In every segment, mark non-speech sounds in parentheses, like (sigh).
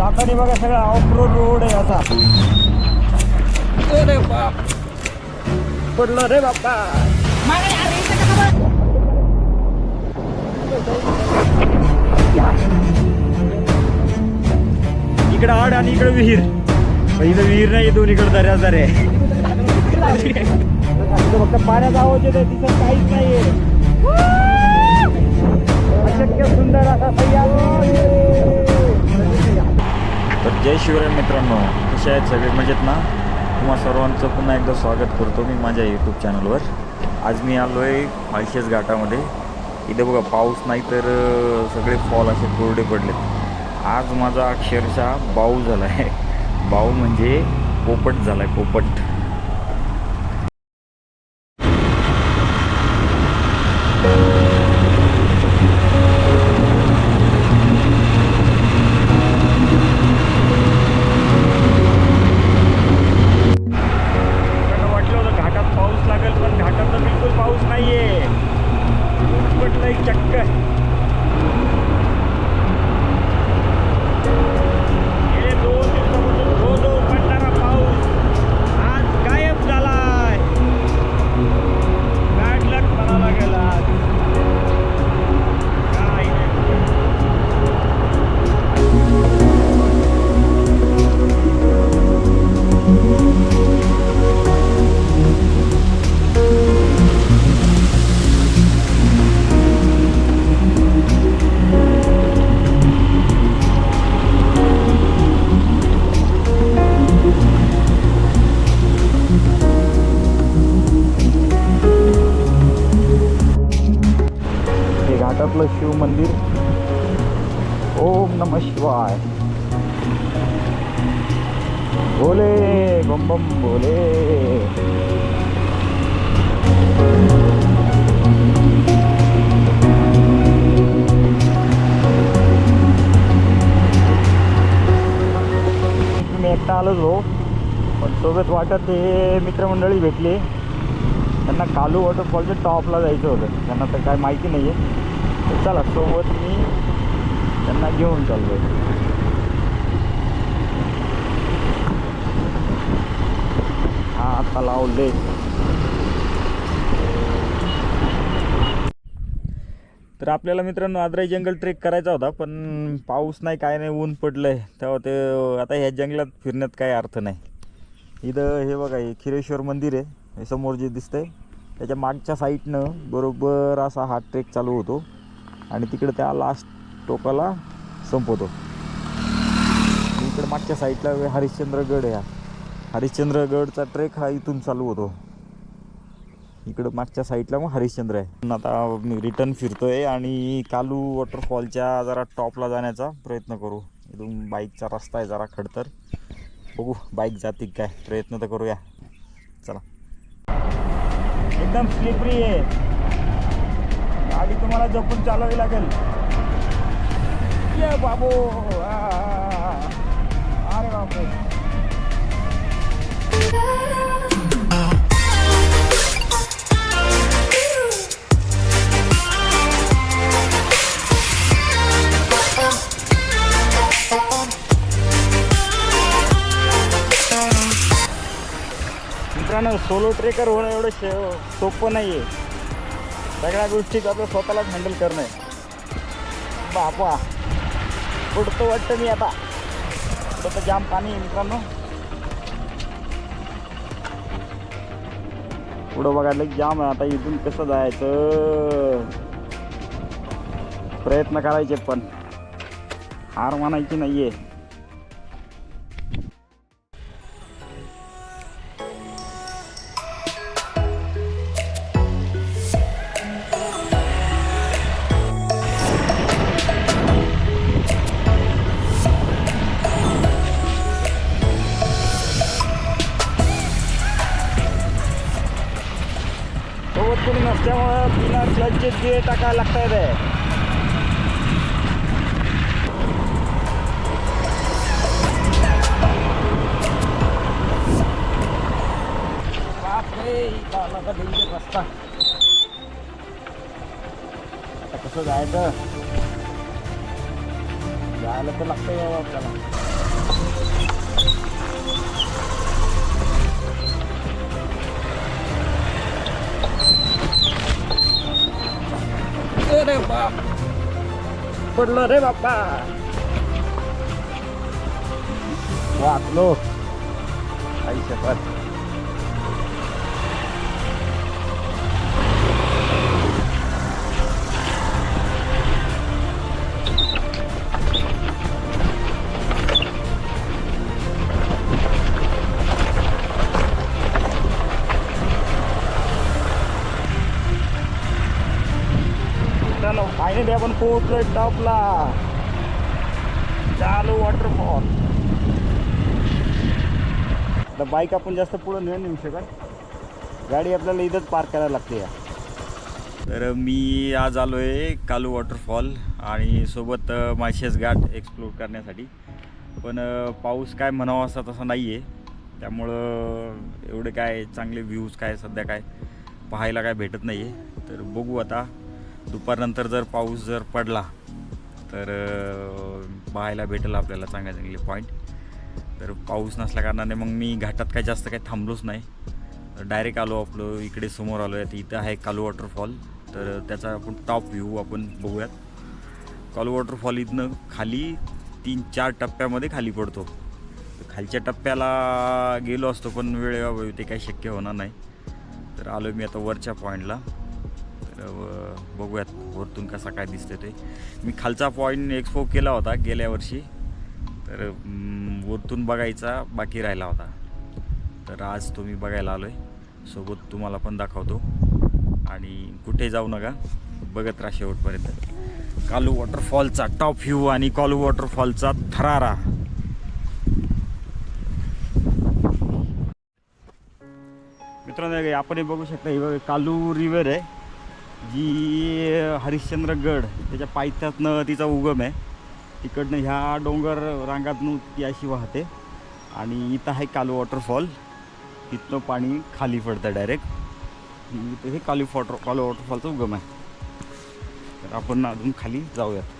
जाताना बघा सगळा ऑफ रोड रोड आहे असा अरे बाप. पडलं रे बाप्पा इकडं आड आणि इकडं विहीर. इथं विहीर नाही दोन्हीकडे दर्या इथं फक्त पाण्याचा आवाज येतो तिथं काहीच नाहीये. अशक्य सुंदर असा सह्याद्री. जय शिवराय मित्रांनो कसे आहेत सगळे? मजेत ना? तुम्हा सर्वांचं पुन्हा एकदा स्वागत करतो मी माझ्या यूट्यूब चॅनलवर आज मी आलो आहे माळशेज घाटामध्ये. इथे बघा पाऊस नाही तर सगळे फॉल असे कोरडे पडलेत. आज माझा अक्षरशः बाऊ झाला आहे (laughs) बाऊ म्हणजे पोपट झाला आहे पोपट. आपलं शिव मंदिर. ओम नम शिवाय. बोले बम बम बोले मी एकटा आलोच भाऊ. पण सोबत वाटत ते मित्रमंडळी भेटली. त्यांना कालू वॉटरफॉलच्या टॉपला जायचं होतं. त्यांना तर काय माहिती नाही आहे तर चला सोबत मी त्यांना घेऊन चाललो हा आता लावले. तर आपल्याला मित्रांनो आदराई जंगल ट्रेक करायचा होता पण पाऊस नाही काय नाही ऊन पडलंय. तेव्हा ते आता ह्या जंगलात फिरण्यात काय अर्थ नाही. इथं हे बघा हे खिरेश्वर मंदिर आहे. हे समोर जे दिसतंय त्याच्या मागच्या साईडनं बरोबर असा हा ट्रेक चालू होतो. आणि तिकडे त्या लास्ट टोकाला संपवतो. इकडे मागच्या साईडला हरिश्चंद्रगड आहे हरिश्चंद्रगडचा ट्रेक हा इथून चालू होतो. इकडं मागच्या साईडला मग हरिश्चंद्र आहे. आता मी रिटर्न फिरतोय आणि कालू वॉटरफॉलच्या जरा टॉपला जाण्याचा प्रयत्न करू. इथून बाईकचा रस्ता आहे जरा खडतर. बघू बाईक जाते काय? प्रयत्न तर करूया. चला. एकदम स्लिपरी आहे. गाडी तुम्हाला जपून चालवावी लागेल. ये बाबू. अरे बापरे. मित्रांनो सोलो ट्रेकर होणं एवढं सोपं नाही आहे सगळ्या गोष्टी आपलं स्वतःलाच हँडल करणं आहे. बापा पुढतं वाटतं मी आता. पुढं तर जाम पाणी मित्रांनो. पुढं बघायला जाम आहे आता इथून कसं जायचं. प्रयत्न करायचे पण. हार मानायची नाहीये. টাকা লাগতে হবে রাস্তা कसं जायचं जायला तर लागतं आपल्याला अरे रे बाप. पडलं रे बाप्पा. वाचलो आई शपथ मित्रांनो आपण पोहोचलोय टॉपला. चालू वॉटरफॉल आता बाईक आपण जास्त पुढं नाही नेऊ शकत. गाडी आपल्याला इथंच पार्क करायला लागते या. तर मी आज आलो आहे कालू वॉटरफॉल आणि सोबत अ, माळशेज घाट एक्सप्लोर करण्यासाठी. पण पाऊस काय म्हणावा असा तसा नाही आहे त्यामुळं एवढे काय चांगले व्ह्यूज काय सध्या काय पाहायला काय भेटत नाही आहे तर बघू आता. दुपारनंतर जर पाऊस जर पडला तर पाहायला भेटेल आपल्याला चांगले चांगले पॉईंट तर पाऊस नसल्या कारणाने मग मी घाटात काय जास्त काही थांबलोच नाही. डायरेक्ट आलो आपलं इकडे समोर आलो आहे इथं आहे कालू वॉटरफॉल तर त्याचा आपण टॉप व्ह्यू आपण बघूयात. कालू वॉटरफॉल इथनं खाली तीन चार टप्प्यामध्ये खाली पडतो. खालच्या टप्प्याला गेलो असतो पण वेळ ते काही शक्य होणार नाही. तर आलो मी आता वरच्या पॉईंटला तर बघूयात वरतून कसा काय दिसतं ते. मी खालचा पॉईंट एक्सपो केला होता गेल्या वर्षी. तर वरतून बघायचा बाकी राहिला होता. तर आज तो मी बघायला आलो आहे सोबत तुम्हाला पण दाखवतो. आणि कुठे जाऊ नका बघत राहा शेवटपर्यंत. कालू वॉटरफॉलचा टॉप व्ह्यू आणि कालू वॉटरफॉलचा थरारा. मित्रांनो आपण हे बघू शकता ही कालू रिव्हर आहे. जी हरिश्चंद्रगड त्याच्या पायथ्यातनं तिचा उगम आहे. तिकडनं ह्या डोंगर रांगातनं ती अशी वाहते. आणि इथं आहे कालू वॉटरफॉल. तिथनं पाणी खाली पडतं डायरेक्ट इथं हे कालू वॉटर कालू वॉटरफॉलचा उगम आहे. तर आपण अजून खाली जाऊयात.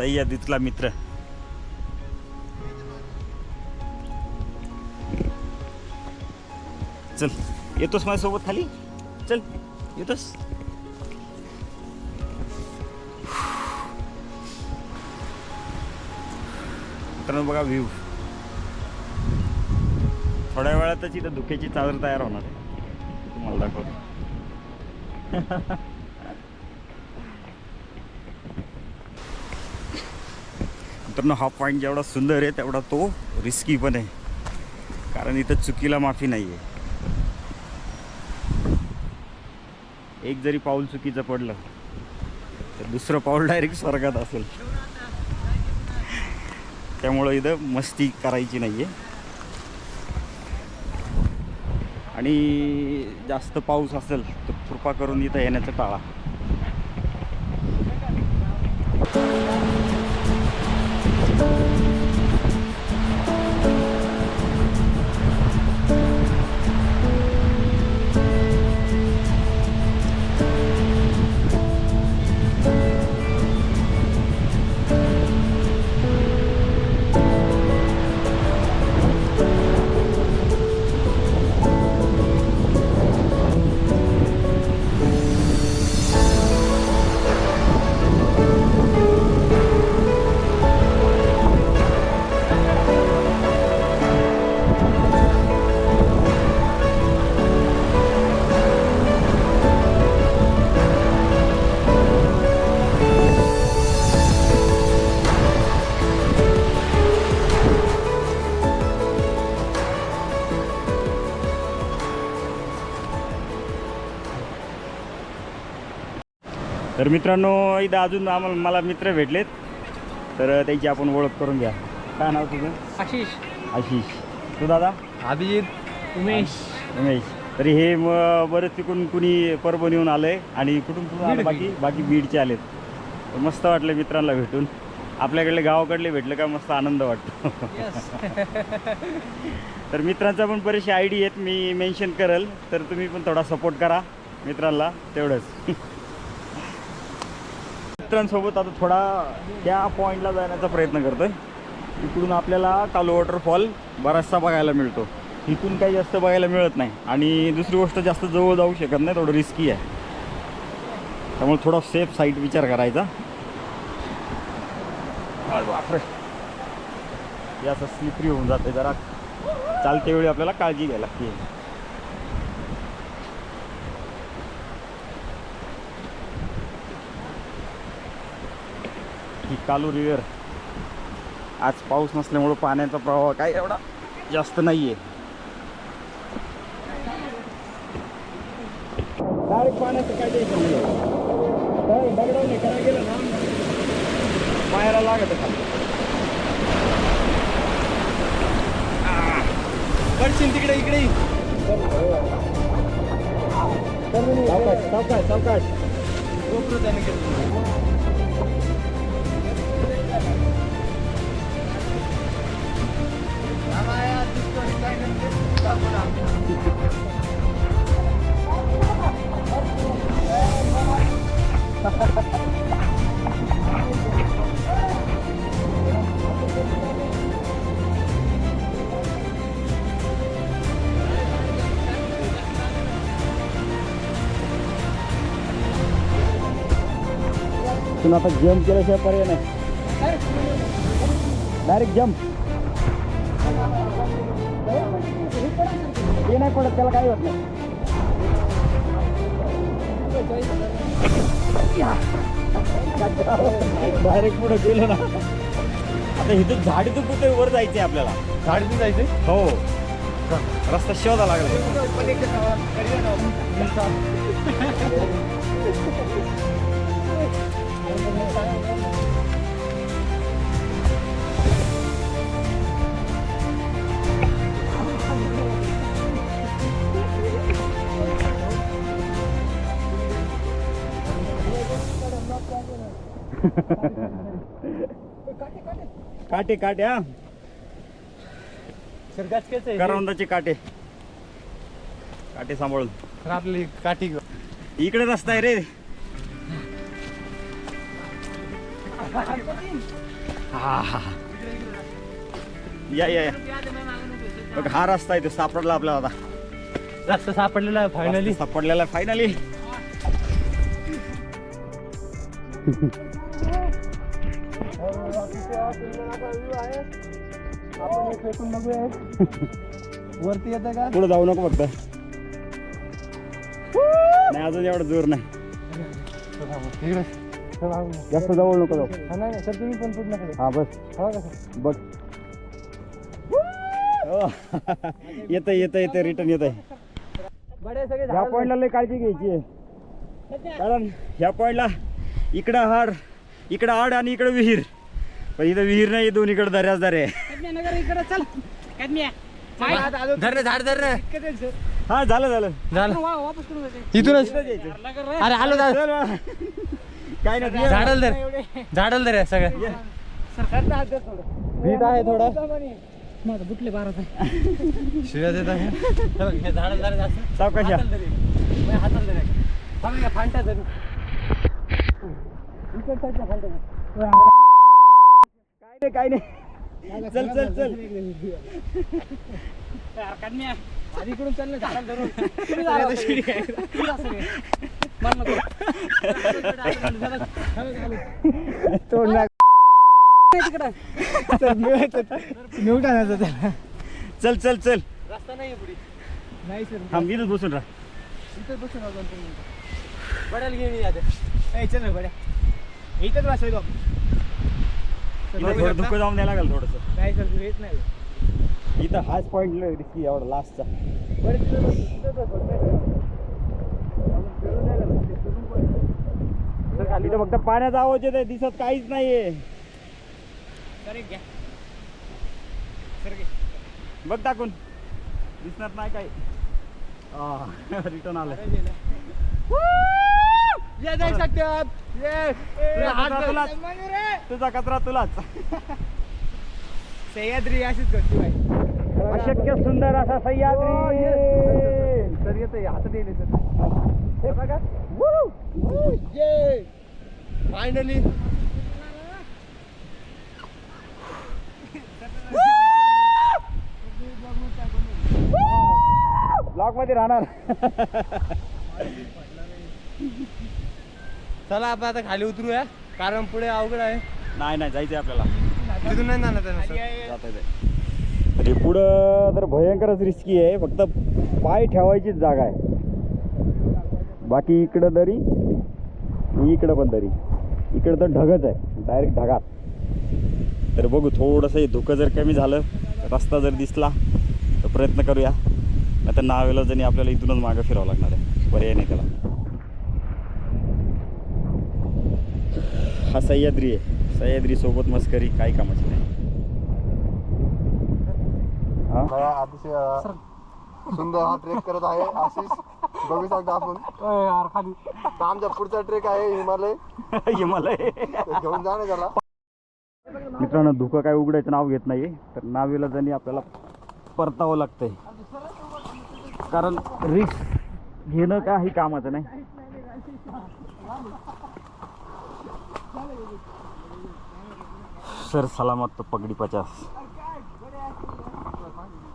सह्याद मित्र. चल येतोस माझ्यासोबत खाली? चल येतोस? मित्रांनो बघा व्ह्यू थोड्या वेळातच इथं धुक्याची चादर तयार होणार आहे. तुम्हाला दाखवतो. (laughs) मित्रांनो हा पॉईंट जेवढा सुंदर आहे तेवढा तो रिस्की पण आहे. कारण इथं चुकीला माफी नाही आहे एक जरी पाऊल चुकीचं पडलं तर दुसरं पाऊल डायरेक्ट स्वर्गात असेल. त्यामुळं इथं मस्ती करायची नाही आहे आणि जास्त पाऊस असेल तर कृपा करून इथं येण्याचं टाळा. मित्रांनो इथं अजून आम्हाला मला मित्र भेटलेत. तर त्यांची आपण ओळख करून घ्या. काय नाव तुझं? आशिष. आशिष. तू दादा? अभिजित. उमेश. रमेश तरी हे म- बरेच तिकडून कुणी परभणीहून आलंय आणि कुठून कुठून आलं? बीड, बाकी बाकी बीडचे आलेत. तर मस्त वाटलं मित्रांना भेटून. आपल्याकडले गावाकडले भेटलं का मस्त आनंद वाटतो. (laughs) तर मित्रांचा पण बरेचसे आय डी आहेत मी मेन्शन करेल. तर तुम्ही पण थोडा सपोर्ट करा मित्रांना तेवढंच. (laughs) मित्रांसोबत आता थोडा त्या पॉईंटला जाण्याचा प्रयत्न करतो आहे इकडून आपल्याला कालो वॉटरफॉल बराचसा बघायला मिळतो. इथून काही जास्त बघायला मिळत नाही. आणि दुसरी गोष्ट जास्त जवळ जाऊ शकत नाही थोडं रिस्की आहे. त्यामुळे थोडा सेफ साईट विचार करायचा. बापरे. हे असं स्लिपरी होऊन जाते जरा. चालते वेळी आपल्याला काळजी घ्यायला लागते. ही कालू रिव्हर आज पाऊस नसल्यामुळं पाण्याचा प्रवाह काय एवढा जास्त नाही आहे डायरेक्ट पाण्याचं काय टेन्शन नाही. नाही करायला गेलं ना पायाला लागत का पडशील तिकडे इकडे सावकाश सावकाश सावकाश गोप्रो त्याने केलं पण आता जम्प केल्याशिवाय पर्याय नाही डायरेक्ट जम्प ते नाही पडत त्याला काही होत नाही डायरेक्ट पुढे गेलो ना आता इथं झाडी तर कुठे वर जायचंय आपल्याला झाडीतून जायचंय हो रस्ता शोधा लागला काटे काटे हा. करवंदाचे काटे. काटे सांभाळून. तर आपली काठी घेऊ इकडे रस्ता आहे रे. हा, हा. या या या. बघ हा रस्ता आहे तो सापडला आपल्याला आता. रस्ता सापडलेला फायनली सापडलेला फायनली वरती येतं का पुढे जाऊ नको फक्त. नाही अजून एवढं जोर नाही. जास्त जवळ नको जाऊ. नाही सर तुम्ही पण पूर्ण हा बस. हो का सर बघ. येत येत येत रिटर्न येत आहे ह्या पॉईंटला लय काळजी घ्यायची आहे. कारण ह्या पॉईंटला इकडं हाड इकडं हाड आणि इकडं विहीर. पण इथं विहीर नाही दोन्हीकडे दर्याच दर्या आहे. धर झाड धर हा झालं झालं. झालं. इथूनच. अरे आलो. काय नाही झाडाला धर. झाडाला धर या सगळं. भीत आहे थोडा. बुटले बारा शिव्या देत आहे. झाडाला धर सावकाश. हाताला धर धर इकडच्या फांट्या धर. काय नाही. काय नाही चल चल चल. आधी इकडून चाललं झाडाला धरून. तुम्ही शिडी. मार नको. तोंड नाक. चल चल चल रस्ता नाही पुढे. नाही सर. हा मी बसून राहा. इथं बसून बड्याला घेऊन या आता. चल ना बड्या. इथंच बसायलो इथं थोडं धुकं जाऊन द्यायला लागेल थोडस. नाही सर येत नाही इथं हाच पॉईंट रिस्की एवढा लास्टचा बरं तिथं. फिरून नाही गेलं, ते फिरून खाली इथं फक्त पाण्याचा आवाज येत आहे दिसत काहीच नाहीये. सर, एक घ्या. सर, घे. बघ टाकून. दिसणार नाही काही. रिटर्न (laughs) आलं अरे, गेलं. ये जाऊ शकतात ये तुझा कचरा तुझा कचरा तुलाच. सह्याद्री अशीच करते बाई. अशक्य सुंदर असा सह्याद्री. Oh, तर येतोय हात दिले तर ये फायनली ब्लॉकमध्ये राहणार. चला आपण आता खाली उतरूया. कारण पुढे अवघड आहे. नाही नाही जायचंय आपल्याला. तिथून नाही जाणार त्यांना जाता येते तरी पुढं तर भयंकरच रिस्की आहे. फक्त पाय ठेवायचीच जागा आहे. बाकी इकडं दरी इकडं पण दरी इकडं तर ढगच आहे. डायरेक्ट ढगात. तर बघू थोडंसं हे धुकं जर कमी झालं रस्ता जर दिसला तर प्रयत्न करूया. नाही तर नावेला जणी आपल्याला इथूनच मागं फिरावं लागणार आहे. पर्याय नाही त्याला. हा सह्याद्री आहे. सह्याद्री सोबत मस्करी काही कामाची नाही. हा? अतिशय सुंदर हा ट्रेक करत आहे आशिष. बघू शकता आपण. तर आमचा पुढचा ट्रेक आहे हिमालय. (laughs) हिमालय. घेऊन जा ना त्याला मित्रांनो धुकं काय उघडायचं नाव घेत नाही तर नावेला जणी आपल्याला परतावं लागतंय. कारण रिस्क घेणं काही कामाचं नाही. सर सलामत तो पगडी पचास।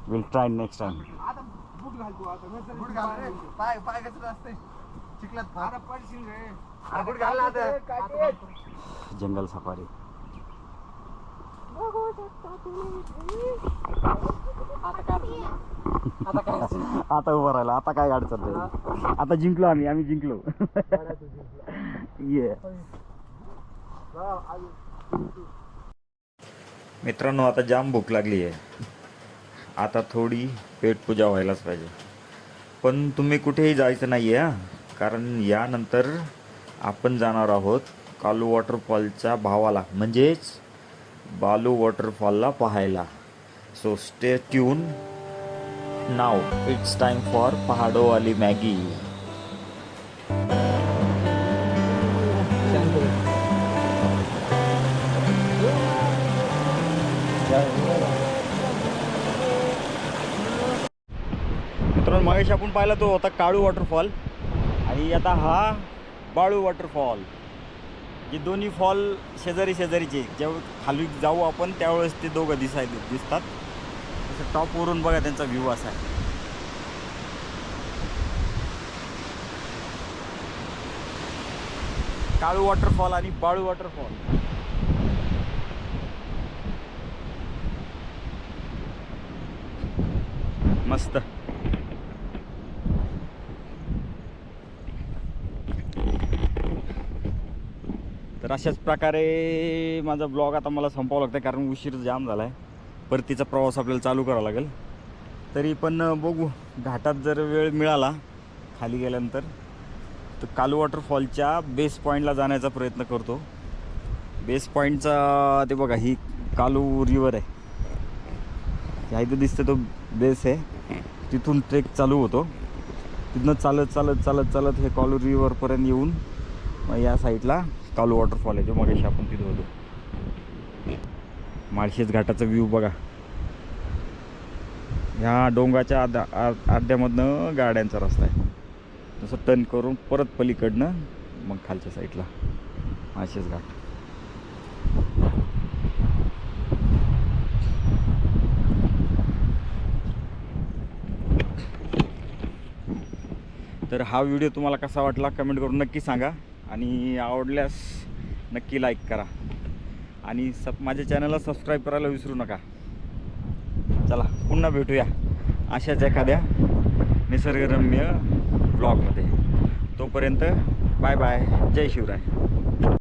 विल ट्राय नेक्स्ट टाइम पाय पाय कसं असते. चिखलात जंगल सफारी. (laughs) आता उभं राहिलं. आता काय अडचण आता जिंकलो आम्ही आम्ही जिंकलो. ये (laughs) मित्रांनो आता जाम भूक लागली आहे. आता थोडी पेटपूजा व्हायलाच पाहिजे. पण तुम्ही कुठेही जायचं नाही आहे कारण यानंतर आपण जाणार आहोत कालू वॉटरफॉलच्या भावाला म्हणजेच बालू वॉटरफॉलला पाहायला. सो स्टे ट्यून नाव इट्स टाईम फॉर पहाडोवाली मॅगी. पाहिला तो होता काळू वॉटरफॉल. आणि आता हा बाळू वॉटरफॉल. जे दोन्ही फॉल शेजारी शेजारीचे जेव्हा खाली जाऊ आपण त्यावेळेस ते दोघं दिसाय दिसतात. तसं टॉपवरून बघा त्यांचा व्ह्यू असा आहे. काळू वॉटरफॉल आणि बाळू वॉटरफॉल. मस्त. तर अशाच प्रकारे माझा ब्लॉग आता मला संपावं लागतं कारण उशीर जाम झाला आहे परतीचा प्रवास आपल्याला चालू करावा लागेल. तरी पण बघू. घाटात जर वेळ मिळाला खाली गेल्यानंतर तर कालू वॉटरफॉलच्या बेस पॉईंटला जाण्याचा प्रयत्न करतो. बेस पॉईंटचा ते बघा ही कालू रिवर आहे. ह्या इथं दिसतं तो बेस आहे. तिथून ट्रेक चालू होतो. तिथनं चालत चालत चालत चालत हे कालू रिवरपर्यंत येऊन या साईडला कालू वॉटरफॉल आहे जो मग आपण तिथं होतो. माळशेज घाटाचा व्ह्यू बघा. ह्या डोंगाच्या आद्या आ- आद्यामधनं गाड्यांचा रस्ता आहे. तसं टर्न करून परत पलीकडनं मग खालच्या साईडला माळशेज घाट. तर हा व्हिडिओ तुम्हाला कसा वाटला कमेंट करून नक्की सांगा. आणि आवडल्यास नक्की लाईक करा. आणि सब माझ्या चॅनलला सबस्क्राईब करायला विसरू नका. चला पुन्हा भेटूया अशाच एखाद्या निसर्गरम्य ब्लॉगमध्ये तोपर्यंत बाय बाय जय शिवराय.